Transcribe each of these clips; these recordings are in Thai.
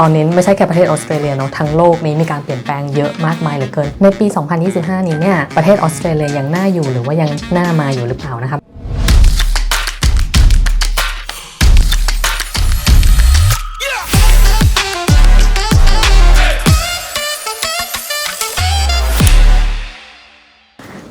ตอนนี้ไม่ใช่แค่ประเทศออสเตรเลียเนาะทั้งโลกนี้มีการเปลี่ยนแปลงเยอะมากมายเหลือเกิน ในปี 2025 นี้เนี่ยประเทศออสเตรเลียยังน่าอยู่หรือว่ายังน่ามาอยู่หรือเปล่านะครับ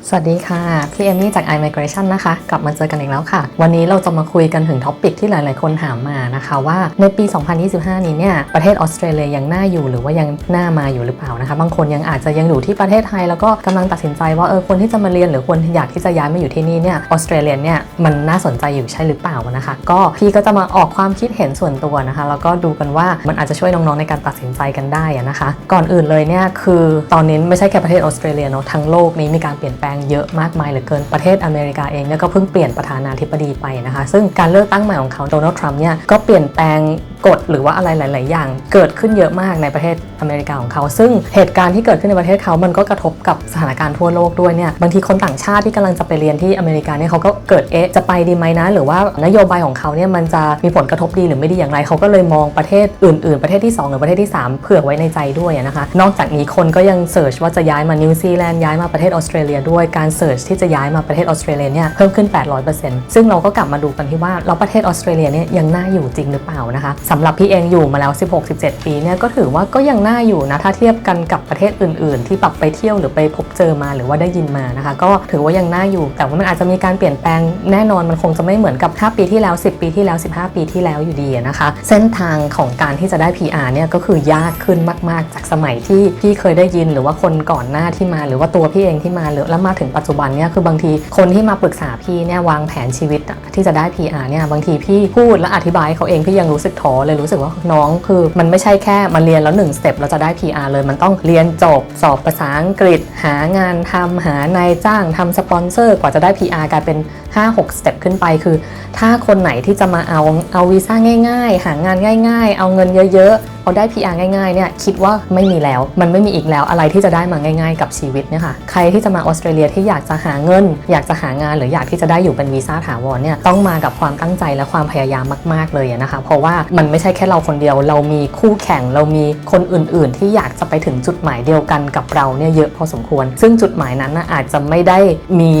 สวัสดีค่ะ พี่เอมมี่จาก iMigration นะคะ กลับมาเจอกันอีกแล้วค่ะ วันนี้เราจะมาคุยกันถึงท็อปิกที่หลาย ๆ คนถามมานะคะว่าในปี 2025 นี้เนี่ยประเทศออสเตรเลียยังน่าอยู่หรือว่ายังน่ามาอยู่หรือเปล่านะคะ บางคนยังอาจจะยังอยู่ที่ประเทศไทย แล้วก็กำลังตัดสินใจว่าเออคนที่จะมาเรียนหรือคนอยากที่จะย้ายมาอยู่ที่นี่เนี่ยออสเตรเลียเนี่ยมันน่าสนใจอยู่ใช่หรือเปล่านะคะ ก็พี่ก็จะมาออกความคิดเห็นส่วนตัวนะคะแล้วก็ดูกันว่ามันอาจจะช่วยน้อง ๆ ในการตัดสินใจกันได้นะคะ ก่อนอื่นเลยเนี่ยคือตอนนี้ไม่ใช่แค่ประเทศออสเตรเลียเนาะทั้งโลกนี้มีการเปลี่ยนแปลงเยอะมากมายเหลือเกินประเทศอเมริกาเองเนี่ยก็เพิ่งเปลี่ยนประธานาธิบดีไปนะคะ ซึ่งการเลือกตั้งใหม่ของเขาโดนัลด์ทรัมป์เนี่ยก็เปลี่ยนแปลง กฎหรือว่าอะไรหลาย ๆ อย่าง เกิดขึ้นเยอะมากในประเทศอเมริกาของเขา ซึ่งเหตุการณ์ที่เกิดขึ้นในประเทศเขามันก็กระทบกับสถานการณ์ทั่วโลกด้วยเนี่ยบางทีคนต่างชาติที่กำลังจะไปเรียนที่อเมริกาเนี่ยเขาก็เกิดเอ๊ะจะไปดีไหมนะ หรือว่านโยบายของเขาเนี่ยมันจะมีผลกระทบดีหรือไม่ดีอย่างไรเขาก็เลยมองประเทศอื่น ๆ ประเทศที่ 2 หรือประเทศที่ 3 เผื่อไว้ในใจด้วยนะคะนอกจากนี้คนก็ยังเสิร์ชว่าจะย้ายมานิวซีแลนด์ย้ายมาประเทศออสเตรเลียด้วยการเสิร์ชที่จะย้ายมาประเทศออสเตรเลียเนี่ยเพิ่มขึ้น 800%ซึ่งเราก็กลับมาดูกันที่ว่าเราประเทศออสเตรเลียเนี่ยยังน่าอยู่จริงหรือเปล่านะคะสำหรับพี่เองอยู่มาแล้ว 16-17 ปีเนี่ยก็ถือว่าก็ยังน่าอยู่นะถ้าเทียบกันกับประเทศอื่น ๆ ที่ปรับไปเที่ยวหรือไปพบเจอมาหรือว่าได้ยินมานะคะ ก็ถือว่ายังน่าอยู่ แต่ว่ามันอาจจะมีการเปลี่ยนแปลงแน่นอนมันคงจะไม่เหมือนกับ 5 ปีที่แล้ว 10 ปีที่แล้ว 15 ปีที่แล้วอยู่ดีนะคะ เส้นทางของการที่จะได้ PR เนี่ยก็คือยากขึ้นมาก ๆ จากสมัยที่พี่เคยได้ยินหรือว่าคนก่อนหน้าที่มา หรือว่าตัวพี่เองที่มาหรือแล้วมาถึงปัจจุบันเนี่ยคือบางทีคนที่มาปรึกษาพี่เนี่ยวางแผนชีวิตที่จะได้ PR เนี่ยบางทีพี่พูดและอธิบายเขาเองพี่ยังรู้สึกท้อเลยรู้สึกว่าน้องคือมันไม่ใช่แค่มาเรียนแล้ว1สเต็ปเราจะได้ PR เลยมันต้องเรียนจบสอบภาษาอังกฤษ หางานทำหานายจ้างทำสปอนเซอร์กว่าจะได้ PR กลายเป็น 5-6สเต็ปขึ้นไปคือ ถ้าคนไหนที่จะมาเอาเอาวีซ่าง่าย ๆ หางานง่าย ๆ เอาเงินเยอะๆเอาได้ PR ง่ายๆเนี่ยคิดว่าไม่มีแล้ว มันไม่มีอีกแล้วอะไรที่จะได้มาง่าย ๆ กับชีวิตเนี่ยค่ะใครที่จะมาออสเตรเลียที่อยากจะหาเงิน อยากจะหางานหรืออยากที่จะได้อยู่เป็นวีซ่าถาวรเนี่ยต้องมากับความตั้งใจและความพยายามมาก ๆเลยนะคะ เพราะว่ามันไม่ใช่แค่เราคนเดียว เรามีคู่แข่งเรามีคนอื่น ๆ ที่อยากจะไปถึงจุดหมายเดียวกันกับเราเนี่ยเยอะพอสมควร ซึ่งจุดหมายนั้นนะอาจจะไม่ได้มี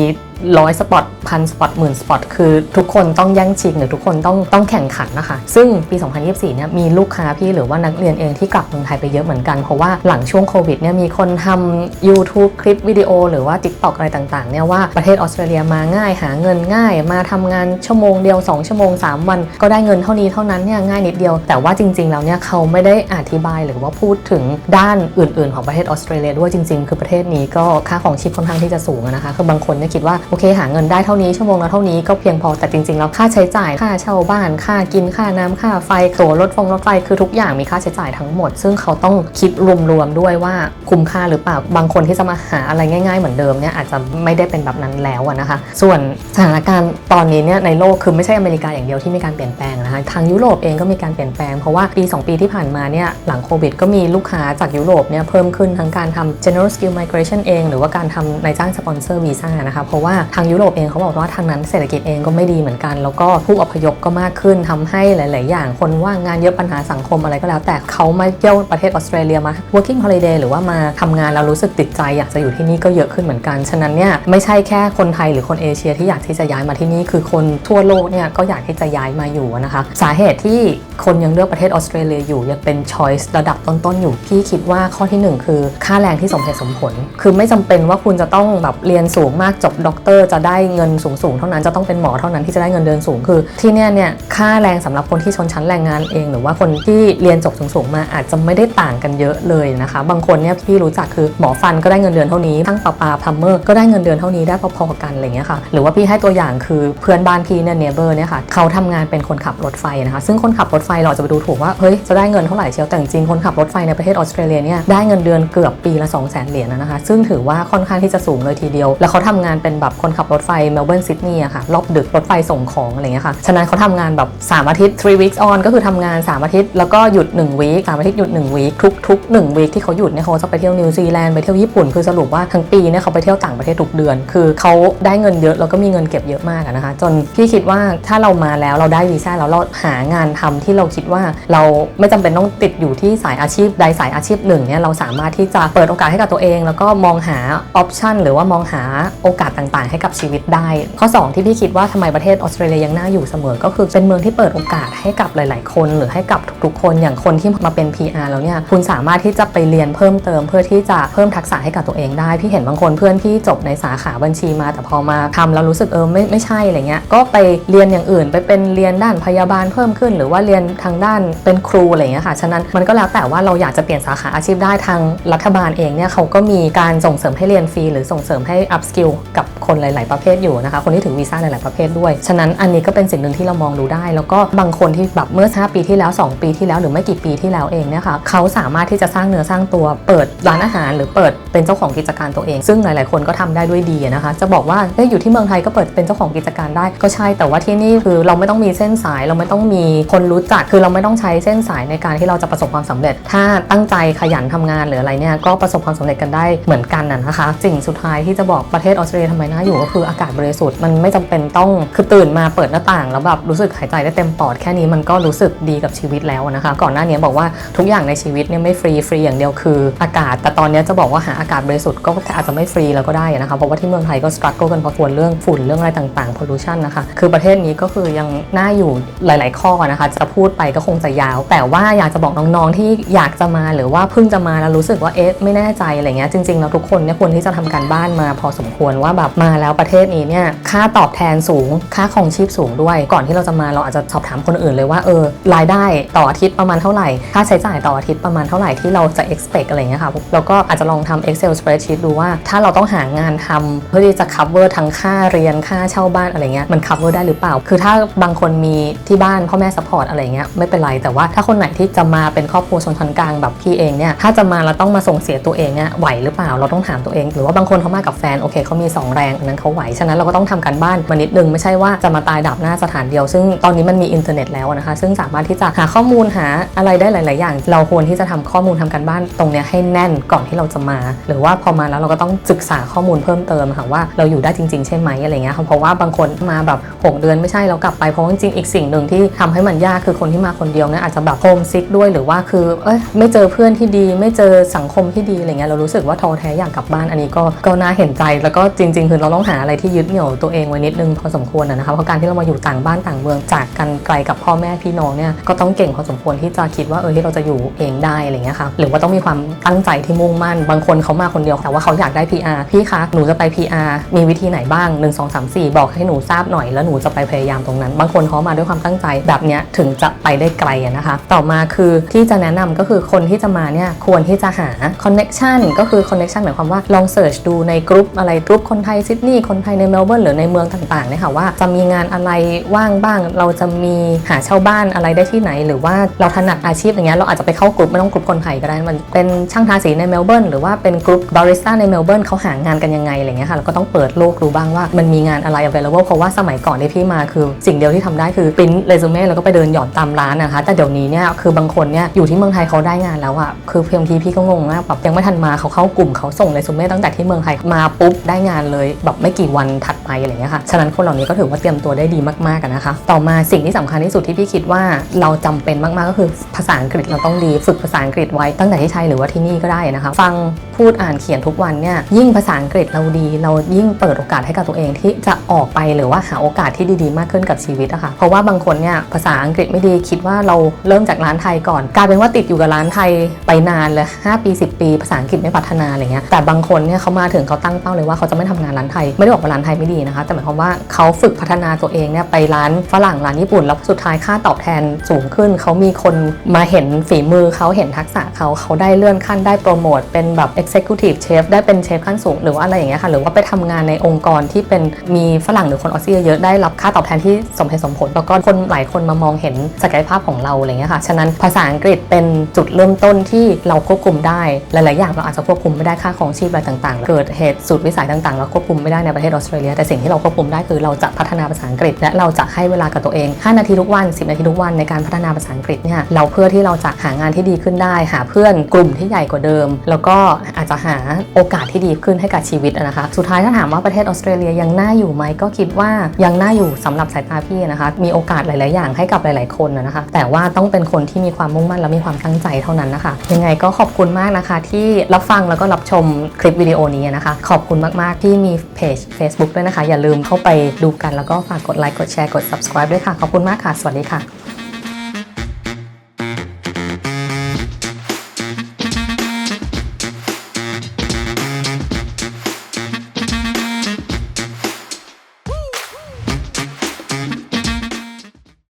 ร้อยสปอตพันสปอตหมื่นสปอตคือทุกคนต้องแย่งชิงหรือทุกคนต้องต้องแข่งขันนะคะ ซึ่งปี 2024เนี่ยมีลูกค้าพี่หรือว่านักเรียนเองที่กลับเมืองไทยไปเยอะเหมือนกัน เพราะว่าหลังช่วงโควิดเนี่ยมีคนทำ YouTube คลิปวิดีโอ หรือว่า TikTok อะไรต่างๆเนี่ยว่าประเทศออสเตรเลียมาง่าย หาเงินง่าย มาทำงานชั่วโมงเดียว 2 ชั่วโมง 3 วัน ก็ได้เงินเท่านี้เท่านั้นเนี่ยง่ายนิดเดียว แต่ว่าจริง ๆ แล้วเนี่ยเขาไม่ได้อธิบายหรือว่าพูดถึงด้านอื่น ๆ ของประเทศออสเตรเลียด้วยจริง ๆ คือประเทศนี้ก็ค่าของชีพค่อนข้างที่จะสูงนะคะคือบางคนเนี่ยคิดว่าอเคหาเงินได้เท่านี้ชั่วโมงละเท่านี้ก็เพียงพอแต่จริงๆแล้วค่าใช้จ่ายค่าเช่าบ้านค่ากินค่าน้ำค่าไฟตั๋วรถฟงรถไฟคือทุกอย่างมีค่าใช้จ่ายทั้งหมด ซึ่งเขาต้องคิดรวมๆด้วยว่าคุ้มค่าหรือเปล่าบางคนที่จะมาหาอะไรง่าย ๆ เหมือนเดิมเนี่ยอาจจะไม่ได้เป็นแบบนั้นแล้วนะคะ ส่วนสถานการณ์ตอนนี้เนี่ยในโลกคือไม่ใช่อเมริกาอย่างเดียวที่มีการเปลี่ยนแปลงนะคะทางยุโรปเองก็มีการเปลี่ยนแปลงเพราะว่าปี 2 ปีที่ผ่านมาเนี่ยหลังโควิด ก็มีลูกค้าจากยุโรปเนี่ยเพิ่มขึ้นทั้งการทำ general skill migration เอง หรือว่าการทำนายจ้างสปอนเซอร์วีซ่านะคะเพราะว่าทางยุโรปเองเขาบอกว่าทางนั้นเศรษฐกิจเองก็ไม่ดีเหมือนกัน แล้วก็ผู้อพยพก็มากขึ้นทำให้หลาย ๆ อย่างคนว่างงานเยอะปัญหาสังคมอะไรก็แล้ว แต่เขามาเที่ยวประเทศออสเตรเลียมา working holiday หรือว่ามาทำงานแล้วรู้สึกติดใจอยากจะอยู่ที่นี่ก็เยอะขึ้นเหมือนกัน ฉะนั้นเนี่ยไม่ใช่แค่คนไทยหรือคนเอเชียที่อยากที่จะย้ายมาที่นี่คือคนทั่วโลกเนี่ยก็อยากที่จะย้ายมาอยู่นะคะ สาเหตุที่คนยังเลือกประเทศออสเตรเลียอยู่ยังเป็น choice ระดับต้น ๆ อยู่พี่คิดว่าข้อที่หนึ่งคือค่าแรงที่สมเหตุสมผล คือไม่จำเป็นว่าคุณจะต้องแบบเรียนสูงมากจบด็อกตอร์จะได้เงินสูงๆเท่านั้นจะต้องเป็นหมอเท่านั้นที่จะได้เงินเดือนสูงคือ ที่เนี่ยเนี่ยค่าแรงสำหรับคนที่ชนชั้นแรงงานเอง หรือว่าคนที่เรียนจบสูงๆมาอาจจะไม่ได้ต่างกันเยอะเลยนะคะ บางคนเนี่ยพี่รู้จักคือหมอฟันก็ได้เงินเดือนเท่านี้ทั้งปาปาพัมเมอร์ก็ได้เงินเดือนเท่านี้ได้พอๆกันอะไรเงี้ยค่ะหรือว่าพี่ให้ตัวอย่างคือเพื่อนบ้านพี่เนี่ยเนเบอร์เนี่ยค่ะเขาทำงานเป็นคนขับรถไฟนะคะซึ่งคนขับรถไฟเราจะไปดูถูกว่าเฮ้ยจะได้เงินเท่าไหร่เชียวแต่จริงคนขับรถไฟในประเทศออสเตรเลียเนี่ยได้เงินเดือนเกือบปีละ 2 0 0 0 0 0เหรียญนะคะ ซึ่งถือว่าค่อนข้างที่จะสูงเลยทีเดียว แล้วเขาทำงานเป็นแบบคนขับรถไฟเมลเบิร์นซิดนีย์อะค่ะรอบดึกรถไฟส่งของอะไรเงี้ยค่ะฉะนั้นเขาทำงานแบบ 3 อาทิตย์ three weeks on ก็คือทำงาน 3 อาทิตย์ แล้วก็หยุด1 week 3อาทิตย์หยุด1 week ทุกทุก1 week ที่เขาหยุดเนี่ยเขาจะไปเที่ยวนิวซีแลนด์ไปเที่ยวญี่ปุ่นคือสรุปว่าทั้งปีเนี่ยเขาไปเที่ยวต่างประเทศทุกเดือน คือเขาได้เงินเยอะแล้วก็มีเงินเก็บเยอะมากนะคะ จนพี่คิดว่าถ้าเรามาแล้วเราได้วีซ่าแล้วเราหางานทำที่เราคิดว่าเราไม่จำเป็นต้องติดอยู่ที่สายอาชีพใดสายอาชีพหนึ่งเนี่ยเราสามารถที่จะเปิดโอกาสให้กับตัวเอง แล้วก็มองหาออปชันหรือว่ามองหาโอกาสต่างๆให้กับชีวิตได้ ข้อ 2 ที่พี่คิดว่าทำไมประเทศออสเตรเลียยังน่าอยู่เสมอ ก็คือเป็นเมืองที่เปิดโอกาสให้กับหลาย ๆ คน หรือให้กับทุกๆ คนอย่างคนที่มาเป็น PR แล้วเนี่ยคุณสามารถที่จะไปเรียนเพิ่มเติม เพื่อที่จะเพิ่มทักษะให้กับตัวเองได้พี่เห็นบางคนเพื่อนพี่จบในสาขาบัญชีมา แต่พอมาทำแล้วรู้สึกเออไม่ไม่ใช่อะไรเงี้ยก็ไปเรียนอย่างอื่น ไปเป็นเรียนด้านพยาบาลเพิ่มขึ้น หรือว่าเรียนทางด้านเป็นครูอะไรเงี้ยค่ะฉะนั้นมันก็แล้วแต่ว่าเราอยากจะเปลี่ยนสาขาอาชีพได้ทางรัฐบาลเองเนี่ยเขาก็มีการส่งเสริมให้เรียนฟรีหรือส่งเสริมให้ up skill กับคนหลาย ๆ ประเภทอยู่นะคะ คนที่ถือวีซ่าหลาย ๆ ประเภทด้วย ฉะนั้นอันนี้ก็เป็นสิ่งหนึ่งที่เรามองดูได้ แล้วก็บางคนที่แบบเมื่อ5ปีที่แล้ว 2 ปีที่แล้วหรือไม่กี่ปีที่แล้วเองเนี่ยค่ะเขาสามารถที่จะสร้างเนื้อสร้างตัวเปิดร้านอาหาร หรือเปิดเป็นเจ้าของกิจการตัวเอง ซึ่งหลาย ๆ คนก็ทำได้ด้วยดีนะคะ จะบอกว่าเอ้ยอยู่ที่เมืองไทยก็เปิดเป็นเจ้าของกิจการได้ก็ใช่ แต่ว่าที่นี่คือเราไม่ต้องมีเส้นสาย เราไม่ต้องมีคนรู้จัก คือเราไม่ต้องใช้เส้นสายในการที่เราจะประสบความสำเร็จ ถ้าตั้งใจขยันทำงานหรืออะไรเนี่ยก็ประสบความสำเร็จกันได้เหมือนกันนะคะ สิ่งสุดท้ายที่จะบอกประเทศออสเตรเลียทำไมน่าอยู่ก็คืออากาศบริสุทธิ์มันไม่จำเป็นต้องคือตื่นมาเปิดหน้าต่าง แล้วแบบรู้สึกหายใจได้เต็มปอดแค่นี้มันก็รู้สึกดีกับชีวิตแล้วนะคะ ก่อนหน้านี้บอกว่าทุกอย่างในชีวิตเนี่ยไม่ฟรีฟรีอย่างเดียวคืออากาศ แต่ตอนนี้จะบอกว่าหาอากาศบริสุทธิ์ก็อาจจะไม่ฟรีแล้วก็ได้นะคะเพราะว่าที่เมืองไทยก็สครัลเกิลกันพอควรเรื่องฝุ่นเรื่องอะไรต่างๆ pollution นะคะคือประเทศนี้ก็คือยังน่าอยู่หลาย ๆ ข้อนะคะจะพูดไปก็คงจะยาว แต่ว่าอยากจะบอกน้องๆที่อยากจะมาหรือว่าเพิ่งจะมาแล้วรู้สึกว่าเอ๊ะไม่แน่ใจอะไรเงี้ยจริงๆแล้วทุกคนเนี่ยควรที่จะทำการบ้านมาพอสมควรว่าแบบมาแล้วประเทศนี้เนี่ยค่าตอบแทนสูง ค่าครองชีพสูงด้วย ก่อนที่เราจะมาเราอาจจะสอบถามคนอื่นเลยว่าเออรายได้ต่ออาทิตย์ประมาณเท่าไหร่ ค่าใช้จ่ายต่ออาทิตย์ประมาณเท่าไหร่ที่เราจะ expect อะไรเงี้ยค่ะแล้วก็อาจจะลองทำ Excel spreadsheet ดูว่า ถ้าเราต้องหางานทำเพื่อที่จะ cover ทั้งค่าเรียนค่าเช่าบ้านอะไรเงี้ยมัน cover ได้หรือเปล่า คือถ้าบางคนมีที่บ้านพ่อแม่ support อะไรเงี้ยไม่เป็นไรแต่ว่าถ้าคนไหนที่จะมาเป็นครอบครัวชนชั้นกลางแบบพี่เองเนี่ยถ้าจะมาแล้วต้องมาส่งเสียตัวเองเนี่ยไหวหรือเปล่าเราต้องถามตัวเอง หรือว่าบางคนเขามากับแฟนโอเคเขามีสองแรงนั้นเขาไหว ฉะนั้นเราก็ต้องทำการบ้านมานิดนึง ไม่ใช่ว่าจะมาตายดับหน้าสถานเดียว ซึ่งตอนนี้มันมีอินเทอร์เน็ตแล้วนะคะ ซึ่งสามารถที่จะหาข้อมูลหาอะไรได้หลาย ๆ อย่าง เราควรที่จะทำข้อมูลทำการบ้านตรงเนี้ยให้แน่นก่อนที่เราจะมา หรือว่าพอมาแล้วเราก็ต้องศึกษาข้อมูลเพิ่มเติมค่ะว่าเราอยู่ได้จริง ๆ ใช่ไหมอะไรเงี้ยเพราะว่าบางคนมาแบบ 6 เดือนไม่ใช่เรากลับไปเพราะจริงๆอีกสิ่งหนึ่งที่ทำให้มันยากคือคนที่มาคนเดียวเนี่ยอาจจะแบบโฮมซิกด้วยหรือว่าคือเอ้ยไม่เจอเพื่อนที่ดี ไม่เจอสังคมที่ดีอะไรเงี้ยเรารู้สึกว่าท้อแท้อยากกลับบ้านอันนี้ก็ก็น่าเห็นใจแล้วก็จริง ๆ คือเราต้องหาอะไรที่ยึดเหนี่ยวตัวเองไว้นิดนึงพอสมควรนะนะคะเพราะการที่เรามาอยู่ต่างบ้านต่างเมืองจากกันไกลกับพ่อแม่พี่น้องเนี่ยก็ต้องเก่งพอสมควรที่จะคิดว่าเออที่เราจะอยู่เองได้อะไรเงี้ยค่ะหรือว่าต้องมีความตั้งใจที่มุ่งมั่น บางคนเขามาคนเดียวแต่ว่าเขาอยากได้ PR พี่คะหนูจะไป PR มีวิธีไหนบ้าง 1 2 3 4 บอกให้หนูทราบหน่อยแล้วหนูจะไปพยายามตรงนั้น บางคนเขามาด้วยความตั้งใจแบบเนี้ยถึงจะไปได้ไกลนะคะ ต่อมาคือที่จะแนะนำก็คือคนที่จะมาเนี่ยควรที่จะหา connection ก็คือ connection หมายความว่าลองเสิร์ชดูในกลุ่มอะไรกลุ่มคนไทยซิดนีย์คนไทยในเมลเบิร์นหรือในเมืองต่างๆเนี่ยค่ะว่าจะมีงานอะไรว่างบ้าง เราจะมีหาเช่าบ้านอะไรได้ที่ไหน หรือว่าเราถนัดอาชีพอย่างเงี้ยเราอาจจะไปเข้ากลุ่มไม่ต้องกลุ่มคนไทยก็ได้มันเป็นช่างทาสีในเมลเบิร์นหรือว่าเป็นกลุ่มบาริสต้าในเมลเบิร์นเขาหางานกันยังไงอะไรเงี้ยค่ะเราก็ต้องเปิดโลกดูบ้างว่ามันมีงานอะไร available เพราะว่าสมัยก่อนที่พี่มาคือ สิ่งเดียวที่ทำได้คือปริ้นเรซูเม่แล้วก็ไปเดินหย่อนตามร้านนะคะ แต่เดี๋ยวนี้เนี่ยคือบางคนเนี่ยอยู่ที่เมืองไทยเขาได้งานแล้วอะคือเพียงทีพี่ก็งงมากแบบยังไม่ทันมาเขาเข้ากลุ่มเขาส่งเรซูเม่ตั้งแต่ที่เมืองไทยมาปุ๊บได้งานเลยแบบไม่กี่วันถัด ไปอะไรเงี้ยค่ะ ฉะนั้นคนเหล่านี้ก็ถือว่าเตรียมตัวได้ดีมากๆอะนะคะ ต่อมาสิ่งที่สำคัญที่สุดที่พี่คิดว่าเราจำเป็นมาก ๆ ก็คือภาษาอังกฤษเราต้องดีฝึกภาษาอังกฤษไว้ตั้งแต่ที่ไทยหรือว่าที่นี่ก็ได้นะคะ ฟังพูดอ่านเขียนทุกวันเนี่ยยิ่งภาษาอังกฤษเราดี เรายิ่งเปิดโอกาสให้กับตัวเองที่จะออกไปหรือว่าหาโอกาสที่ดีๆ มากขึ้นกับชีวิตอะค่ะเพราะว่าบางคนเนี่ยภาษาอังกฤษไม่ดีคิดว่าเราเริ่มจากร้านไทยก่อนกลายเป็นว่าติดอยู่กับร้านไทยไปนานเลย5ปี 10 ปี ภาษาอังกฤษไม่พัฒนาอะไรเงี้ยแต่บางคนเนี่ยเขามาถึงเขาตั้งเป้าเลยว่าเขาจะไม่ทำงานร้านไทยไม่ได้บอกว่าร้านไทยไม่ดีนะคะ แต่หมายความว่าเขาฝึกพัฒนาตัวเองเนี่ยไปร้านฝรั่งร้านญี่ปุ่น แล้วสุดท้ายค่าตอบแทนสูงขึ้น เขามีคนมาเห็นฝีมือเขาเห็นทักษะเขาเขาได้เลื่อนขั้นได้โปรโมทเป็นแบบ executive chef ได้เป็นเชฟขั้นสูงหรือว่าอะไรอย่างเงี้ยค่ะหรือว่าไปทำงานในองค์กรที่เป็นมีฝรั่งหรือคนออสเตรเลียเยอะได้รับค่าตอบแทนที่สมเหตุสมผล แล้วก็คนหลายคนมามองเห็นศักยภาพของเราอะไรเงี้ยค่ะฉะนั้นภาษาอังกฤษเป็นจุดเริ่มต้นที่เราควบคุมได้หลาย ๆ อย่างเราอาจจะควบคุมไม่ได้ค่าของชีพอะไรต่าง ๆ เกิดเหตุสุดวิสัยต่าง ๆ เราควบคุมไม่ได้ในประเทศออสเตรเลียแต่แต่สิ่งที่เราควบคุมได้คือเราจะพัฒนาภาษาอังกฤษ และเราจะให้เวลากับตัวเอง 5 นาทีทุกวัน 10 นาทีทุกวันในการพัฒนาภาษาอังกฤษเนี่ยเราเพื่อที่เราจะหางานที่ดีขึ้นได้ หาเพื่อนกลุ่มที่ใหญ่กว่าเดิม แล้วก็อาจจะหาโอกาสที่ดีขึ้นให้กับชีวิตนะคะสุดท้ายถ้าถามว่าประเทศออสเตรเลียยังน่าอยู่ไหมก็คิดว่ายังน่าอยู่สำหรับสายตาพี่นะคะมีโอกาสหลาย ๆ อย่างให้กับหลาย ๆ คนนะคะแต่ว่าต้องเป็นคนที่มีความมุ่งมั่นและมีความตั้งใจเท่านั้นนะคะยังไงก็ขอบคุณมากนะคะ ที่รับฟังแล้วก็รับชมคลิปวิดีโอนี้นะคะ ขอบคุณมาก ๆ ที่มีเพจ Facebook ด้วยนะคะ อย่าลืมเข้าไปดูกันแล้วก็ฝากกดไลค์กดแชร์กด subscribe ด้วยค่ะ ขอบคุณมากค่ะ สวัสดีค่ะ